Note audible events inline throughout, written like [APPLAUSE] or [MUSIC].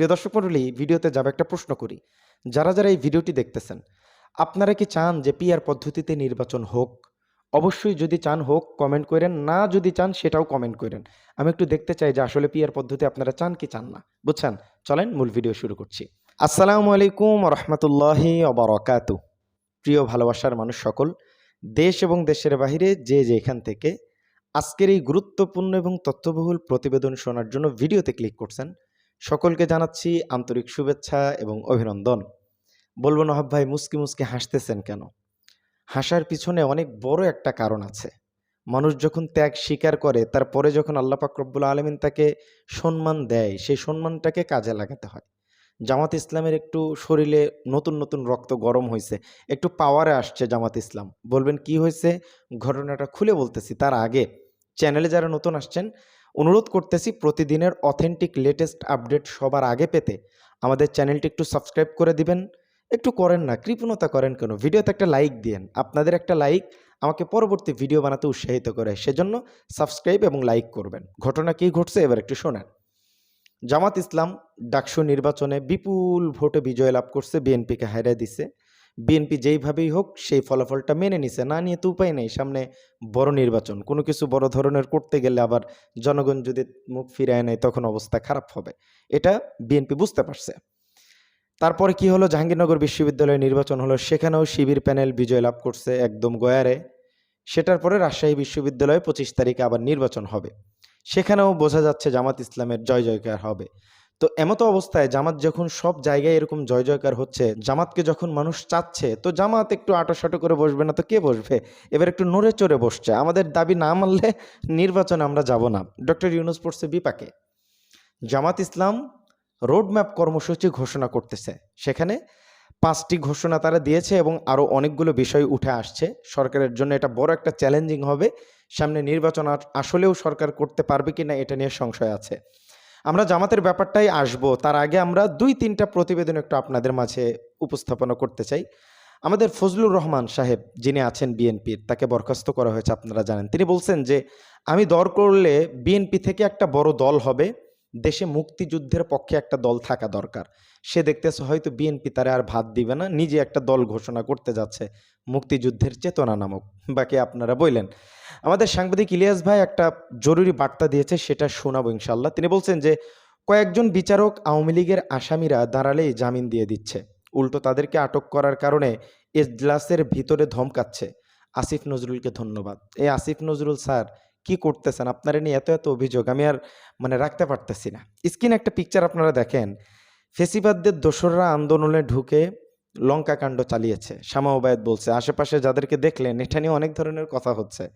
প্রিয় দর্শক মণ্ডলী ভিডিওতে যাবে একটা প্রশ্ন করি। যারা যারা এই ভিডিওটি দেখতেছেন, আপনারা কি চান যে পিআর পদ্ধতিতে নির্বাচন হোক? অবশ্যই যদি চান হোক কমেন্ট করেন। না যদি চান, সেটাও কমেন্ট করেন। আমি একটু দেখতে চাই যে আসলে পিআর পদ্ধতি আপনারা চান কি চান না। বুঝছেন? চলেন মূল ভিডিও শুরু করছি। আসসালামু আলাইকুম রহমতুল্লাহি অবরকাতু প্রিয় ভালোবাসার মানুষ সকল, দেশ এবং দেশের বাহিরে যে যেখান থেকে আজকের এই গুরুত্বপূর্ণ এবং তথ্যবহুল প্রতিবেদন শোনার জন্য ভিডিওতে ক্লিক করছেন সকলকে জানাচ্ছি আন্তরিক শুভেচ্ছা এবং অভিনন্দন। বলব নহাব ভাই, মুসকি মুসকি হাসতেছেন কেন? হাসার পিছনে অনেক বড় একটা কারণ আছে। মানুষ যখন ত্যাগ স্বীকার করে, তারপরে যখন আল্লাহ পাক রব্বুল আলমিন তাকে সম্মান দেয়, সেই সম্মানটাকে কাজে লাগাতে হয়। জামাত ইসলামের একটু শরীরে নতুন নতুন রক্ত গরম হয়েছে একটু পাওয়ারে আসছে জামাত ইসলাম। বলবেন, কি হয়েছে ঘটনাটা খুলে বলতেছি, তার আগে। চ্যানেলে যারা নতুন আসছেন অনুরোধ করতেছি প্রতিদিনের অথেন্টিক লেটেস্ট আপডেট সবার আগে পেতে। আমাদের চ্যানেলটি একটু সাবস্ক্রাইব করে দিবেন। একটু করেন না, কৃপণতা করেন কেন? ভিডিওতে একটা লাইক দিয়েন। আপনাদের একটা লাইক আমাকে পরবর্তী ভিডিও বানাতে উৎসাহিত করে। সেজন্য সাবস্ক্রাইব এবং লাইক করবেন। ঘটনা কী ঘটছে এবার একটু শোনেন। জামাত ইসলাম ডাকসু নির্বাচনে বিপুল ভোটে বিজয় লাভ করছে বিএনপিকে হারিয়ে দিছে। বিএনপি যেইভাবেই হোক, সেই ফলাফলটা মেনে নিছে। না নিয়ে তো উপায় নেই। সামনে বড় নির্বাচন। কোনো কিছু বড় ধরনের করতে গেলে আবার জনগণ যদি মুখ ফিরায় নেয়, তখন অবস্থা খারাপ হবে। এটা বিএনপি বুঝতে পারছে। তারপরে কি হলো? জাহাঙ্গীরনগর বিশ্ববিদ্যালয়ে নির্বাচন হলো। সেখানেও শিবির প্যানেল বিজয় লাভ করছে একদম গয়ারে। সেটার পরে রাজশাহী বিশ্ববিদ্যালয়ে পঁচিশ তারিখে আবার নির্বাচন হবে। সেখানেও বোঝা যাচ্ছে জামাত ইসলামের জয় জয়কার হবে। তো এমতো অবস্থায় জামাত যখন সব জায়গায় এরকম জয় জয়কার হচ্ছে, জামাতকে যখন মানুষ চাচ্ছে, তো জামাত একটু আটোসাটো করে বসবে না তো কে বসবে? এবার একটু নড়ে চড়ে বসছে। আমাদের দাবি না মানলে নির্বাচনে আমরা যাব না। ডক্টর ইউনুস পড়ছে বিপাকে। জামাত ইসলাম রোডম্যাপ কর্মসূচি ঘোষণা করতেছে। সেখানে পাঁচটি ঘোষণা তারা দিয়েছে এবং আরও অনেকগুলো বিষয় উঠে আসছে। সরকারের জন্য এটা বড় একটা চ্যালেঞ্জিং হবে। সামনে নির্বাচন আসলেও সরকার করতে পারবে কি না এটা নিয়ে সংশয় আছে। আমরা জামাতের ব্যাপারটাই আসব। তার আগে আমরা দুই, তিনটা প্রতিবেদন একটু আপনাদের মাঝে উপস্থাপনা করতে চাই। আমাদের ফজলুর রহমান সাহেব, যিনি আছেন বিএনপির, তাকে বরখাস্ত করা হয়েছে, আপনারা জানেন। তিনি বলছেন যে, আমি দর করলে বিএনপি থেকে একটা বড় দল হবে। দেশে মুক্তিযুদ্ধের পক্ষে একটা দল থাকা দরকার। সে দেখতেছে হয়তো বিএনপি তারা আর ভাত দিবে না, নিজে একটা দল ঘোষণা করতে যাচ্ছে মুক্তিযুদ্ধের চেতনা নামক। বাকি আপনারা বললেন। আমাদের সাংবাদিক ইলিয়াস ভাই একটা জরুরি বার্তা দিয়েছে, সেটা শোনাবো ইনশাল্লাহ তিনি বলছেন যে, কয়েকজন বিচারক আওয়ামী লীগের আসামিরা দাঁড়ালেই জামিন দিয়ে দিচ্ছে। উল্টো তাদেরকে আটক করার কারণে এজলাসের ভিতরে ধমকাচ্ছে। আসিফ নজরুলকে ধন্যবাদ। এই আসিফ নজরুল স্যার কি করতেছেন? আপনারা নিয়ে এত এত অভিযোগ আমি আর মানে রাখতে পারতেছি না। স্ক্রিনে একটা পিকচার আপনারা দেখেন। ফেসিবাদদের দোসররা আন্দোলনে ঢুকে লঙ্কা কাণ্ড চালিয়েছে। শামা ওবায়দ বলছে, আশেপাশে যাদেরকে দেখলেন, এটা নিয়ে অনেক ধরনের কথা হচ্ছে।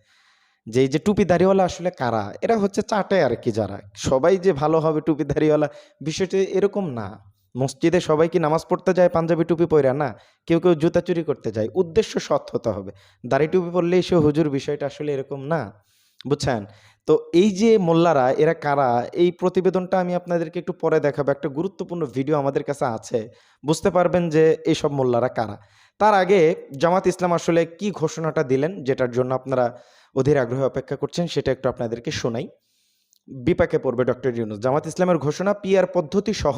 যে এই যে টুপি দাড়িওয়ালা আসলে কারা? এরা হচ্ছে চাটে আর কি যারা। সবাই যে ভালো হবে টুপি দাড়িওয়ালা, বিষয়টি এরকম না। মসজিদে সবাই কি নামাজ পড়তে যায়, পাঞ্জাবি টুপি পরে না। কেউ কেউ জুতা চুরি করতে যায়। উদ্দেশ্য সৎ হতে হবে। দাড়ি টুপি পরলেই সে হুজুর, বিষয়টা আসলে এরকম না। বুঝছেন? তো এই যে মোল্লারা, এরা কারা? এই প্রতিবেদনটা আমি আপনাদেরকে একটু পরে দেখাবো। একটা গুরুত্বপূর্ণ ভিডিও আমাদের কাছে আছে। বুঝতে পারবেন যে এইসব মোল্লারা কারা। তার আগে জামাত ইসলাম আসলে কি ঘোষণাটা দিলেন, যেটার জন্য আপনারা অধীর আগ্রহে অপেক্ষা করছেন, সেটা একটু আপনাদেরকে শোনাই। বিপাকে পড়বে ডক্টর ইউনুস। জামাত ইসলামের ঘোষণা, পিআর পদ্ধতি সহ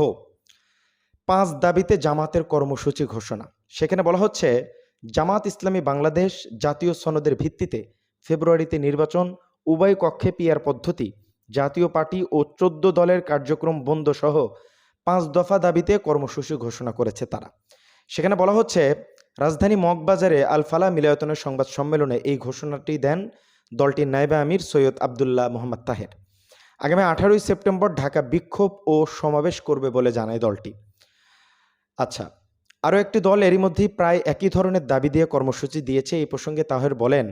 পাঁচ দাবিতে জামাতের কর্মসূচি ঘোষণা। সেখানে বলা হচ্ছে, জামাত ইসলামী বাংলাদেশ জাতীয় সনদের ভিত্তিতে ফেব্রুয়ারিতে নির্বাচন উভয় কক্ষে পিয়ার পদ্ধতি, জাতীয় পার্টি ও চোদ্দ দলের কার্যক্রম বন্ধ সহ পাঁচ দফা দাবিতে কর্মসূচি ঘোষণা করেছে তারা। সেখানে বলা হচ্ছে, রাজধানী মগবাজারে আলফালা মিলায়তনের সংবাদ সম্মেলনে এই ঘোষণাটি দেন দলটির নায়েবে আমির সৈয়দ আবদুল্লাহ মোহাম্মদ তাহের। আগামী আঠারোই সেপ্টেম্বর ঢাকা বিক্ষোভ ও সমাবেশ করবে বলে জানায় দলটি। আচ্ছা আরও একটি দল এরই মধ্যেই প্রায় একই ধরনের দাবি দিয়ে কর্মসূচি দিয়েছে, এই প্রসঙ্গে তাহের বলেন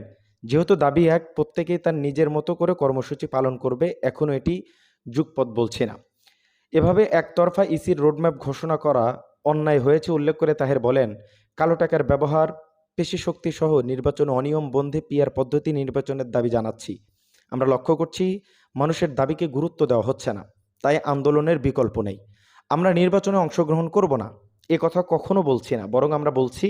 যেহেতু দাবি এক, প্রত্যেকেই তার নিজের মতো করে কর্মসূচি পালন করবে, এখনও এটি যুগপথ বলছে না। এভাবে একতরফা ইসির রোডম্যাপ ঘোষণা করা অন্যায় হয়েছে, উল্লেখ করে তাহের বলেন, কালো টাকার ব্যবহার, পেশি শক্তি সহ নির্বাচন অনিয়ম বন্ধে পিয়ার পদ্ধতি নির্বাচনের দাবি জানাচ্ছি। আমরা লক্ষ্য করছি, মানুষের দাবিকে গুরুত্ব দেওয়া হচ্ছে না, তাই আন্দোলনের বিকল্প নেই। আমরা নির্বাচনে অংশগ্রহণ করব না, এ কথা কখনো বলছি না, বরং আমরা বলছি,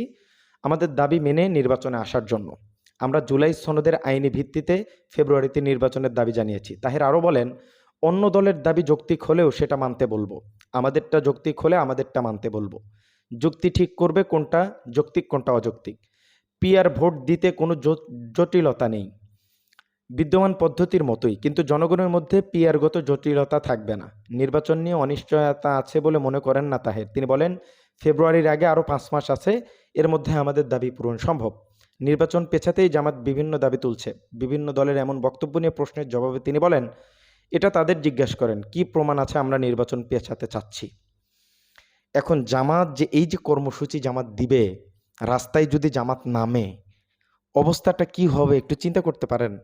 আমাদের দাবি মেনে নির্বাচনে আসার জন্য। আমরা জুলাই সনদের আইনি ভিত্তিতে ফেব্রুয়ারিতে নির্বাচনের দাবি জানিয়েছি। তাহের আরও বলেন, অন্য দলের দাবি যৌক্তিক হলেও সেটা মানতে বলব। আমাদেরটা যৌক্তিক হলে আমাদেরটা মানতে বলব। যুক্তি ঠিক করবে কোনটা, যৌক্তিক কোনটা অযৌক্তিক। পিয়ার ভোট দিতে কোনো জট- জটিলতা নেই। বিদ্যমান পদ্ধতির মতোই, কিন্তু জনগণের মধ্যে পিয়ারগত জটিলতা থাকবে না। নির্বাচন নিয়ে অনিশ্চয়তা আছে বলে মনে করেন না তাহের। তিনি বলেন, ফেব্রুয়ারির আগে আরও পাঁচ মাস আছে, এর মধ্যে আমাদের দাবি পূরণ সম্ভব। নির্বাচন পেছাতেই জামাত বিভিন্ন দাবি তুলছে। বিভিন্ন দলের এমন বক্তব্য নিয়ে প্রশ্নের জবাবে তিনি বলেন, এটা তাদের জিজ্ঞেস করেন, কি প্রমাণ আছে আমরা নির্বাচন পেছাতে চাচ্ছি? এখন জামাত যে এই যে কর্মসূচি জামাত দিবে, রাস্তায় যদি জামাত নামে, অবস্থাটা কি হবে একটু চিন্তা করতে পারেন।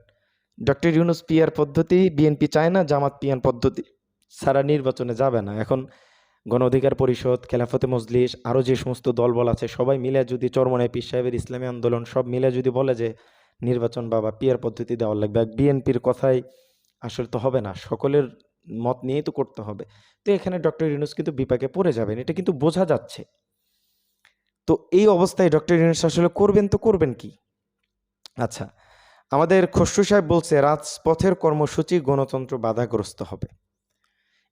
ডক্টর ইউনুস পিয়ার পদ্ধতি, বিএনপি চায় না জামাত পিয়ার পদ্ধতি সারা নির্বাচনে যাবে না। এখন গণ অধিকার পরিষদ, খেলাফতে মজলিস, আরও যে সমস্ত দলবল আছে, সবাই মিলে যদি চরমনে পীর সাহেবের ইসলামী আন্দোলন, সব মিলে যদি বলে যে নির্বাচন বাবা পিয়ার পদ্ধতি দেওয়ার লাগবে বিএনপির কথাই আসলে তো হবে না, সকলের মত নিয়েই তো করতে হবে। তো এখানে ডক্টর ইউনুস কিন্তু বিপাকে পড়ে যাবেন, এটা কিন্তু বোঝা যাচ্ছে। তো এই অবস্থায় ডক্টর ইউনুস আসলে করবেন তো করবেন কি? আচ্ছা আমাদের খসরু সাহেব বলছে, রাজপথের কর্মসূচি গণতন্ত্র বাধাগ্রস্ত হবে।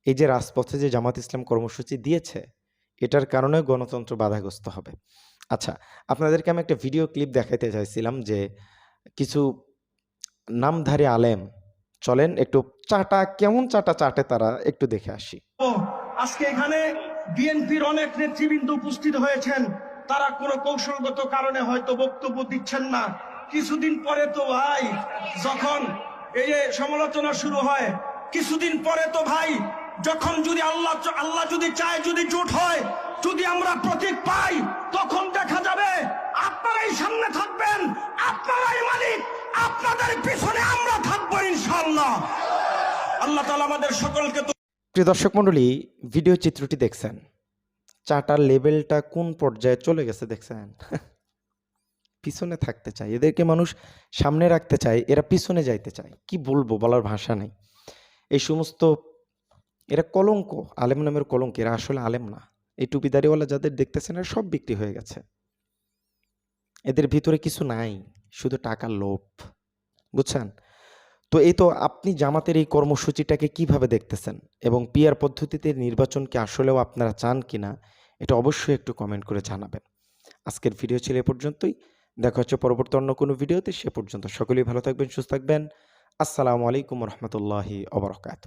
এই যে রাজপথে যে জামাত ইসলাম কর্মসূচি দিয়েছে, এটার কারণে গণতন্ত্র বাধাগ্রস্ত হবে। আচ্ছা আপনাদেরকে আমি একটা ভিডিও ক্লিপ দেখাইতে চাইছিলাম যে কিছু নামধারী আলেম, চলেন একটু চাটা, কেমন চাটা চাটে তারা একটু দেখে আসি। আজকে এখানে বিএনপির অনেক নেতৃবৃন্দ উপস্থিত হয়েছেন। তারা কোনো কৌশলগত কারণে হয়তো বক্তব্য দিচ্ছেন না। কিছুদিন পরে তো ভাই, যখন এই সমালোচনা শুরু হয়, কিছুদিন পরে তো ভাই যখন যদি আল্লাহ আল্লাহ যদি চায়, যদি জোট হয়, যদি আমরা প্রতীক পাই, তখন দেখা যাবে আপনারাই সামনে থাকবেন, আপনারাই মালিক, আপনাদের পিছনে আমরা থাকব ইনশাল্লাহ আল্লাহ তাআলা আমাদের সকলকে প্রিয় দর্শক মণ্ডলী, ভিডিও চিত্রটি দেখছেন। চাটার লেভেলটা কোন পর্যায়ে চলে গেছে দেখছেন? [LAUGHS] পিছনে থাকতে চায়। এদেরকে মানুষ সামনে রাখতে চায়, এরা পিছনে যাইতে চায়। কি বলব বলার ভাষা নেই। এই সমস্ত এরা কলঙ্ক, আলেম নামের কলঙ্ক, এরা আসলে আলেম না। এই টুপিদারিওয়ালা যাদের দেখতেছেন, এরা সব বিক্রি হয়ে গেছে। এদের ভিতরে কিছু নাই, শুধু টাকার লোভ। বুঝছেন? তো এই তো আপনি জামাতের এই কর্মসূচিটাকে কীভাবে দেখতেছেন? এবং পিয়ার পদ্ধতিতে নির্বাচনকে আসলেও আপনারা চান কিনা, এটা অবশ্যই একটু কমেন্ট করে জানাবেন। আজকের ভিডিও ছিল এ পর্যন্তই। দেখা হচ্ছে পরবর্তী অন্য কোনো ভিডিওতে সে পর্যন্ত সকলেই ভালো থাকবেন, সুস্থ থাকবেন। আসসালামু আলাইকুম রহমতুল্লাহি অবরকাত